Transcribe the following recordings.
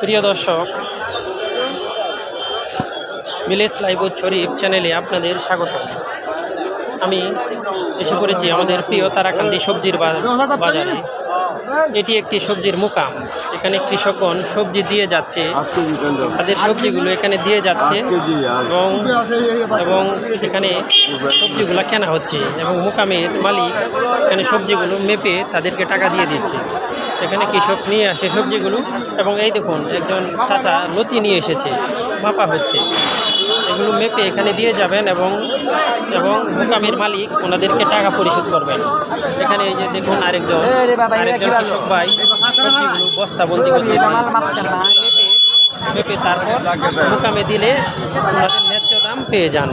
প্রিয় দর্শক village live শরীফ চ্যানেলে আপনাদের স্বাগত। আমি এসে পড়েছি আমাদের প্রিয় তারাকান্দি সবজির বাজারে। এটি একটি সবজির মুকাম। এখানে কৃষকগণ সবজি দিয়ে যাচ্ছে। তাদের সবজিগুলো এখানে দিয়ে যাচ্ছে এবং এবং এখানে সবজিগুলো কেনা হচ্ছে এবং মুকামের মালিক এখানে সবজিগুলো মেপে তাদেরকে টাকা দিয়ে দিচ্ছে। এখানে কৃষক নিয়ে আসে সবজিগুলো। এবং এই দেখুন একজন চাচা লতি নিয়ে এসেছে মাপা হচ্ছে। এগুলো মেপে এখানে দিয়ে যাবেন এবং এবং মুকামের মালিক ওনাদেরকে টাকা পরিশোধ করবেন। এখানে এই যে দেখুন আরেকজন আরেকজন কৃষক ভাই সবজিগুলো বস্তাবন্দি করতে মেপে তারপর মুকামে দিলে ওনাদের ন্যায্য দাম পেয়ে যান।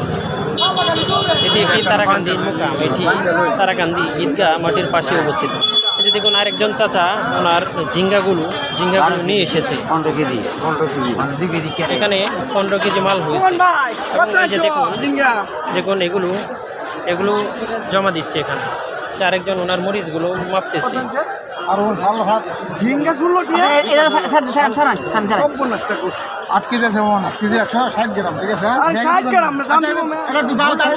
এটি একটি তারাকান্দির মুকাম। এটি তারাকান্দি ঈদগাহ মাটির পাশে অবস্থিত। এটি দেখুন আরেকজন চাচা ওনার ঝিঙ্গাগুলো ঝিঙ্গাগুলো নিয়ে এসেছে। পনেরো কেজি। পনেরো কেজি। এখানে পনেরো কেজি মাল হয়েছে। যে দেখুন দেখুন এগুলো এগুলো জমা দিচ্ছে এখানে। আরেকজন ওনার মরিচগুলো মাপতেছে। আর ওর ভালো ভাত ঝিঙ্গা শুনলো কি? আট কেজি আছে মন আট কেজি একশো ষাট গ্রাম ঠিক আছে? আর 60 গ্রাম না, দাম দিব না। এটা তো দাও, দাও।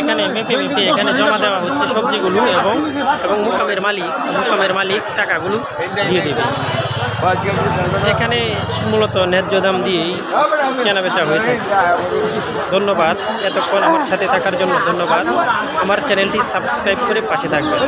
এখানে মেপে মেপে এখানে জমা দেওয়া হচ্ছে সবজিগুলো এবং এবং মুকামের মালিক মুকামের মালিক টাকাগুলো দিয়ে দেবে। এখানে মূলত ন্যায্য দাম দিয়েই কেনাবেচা হয়ে থাকে ধন্যবাদ এতক্ষণ আমার সাথে থাকার জন্য ধন্যবাদ। আমার চ্যানেলটি সাবস্ক্রাইব করে পাশে থাকবেন।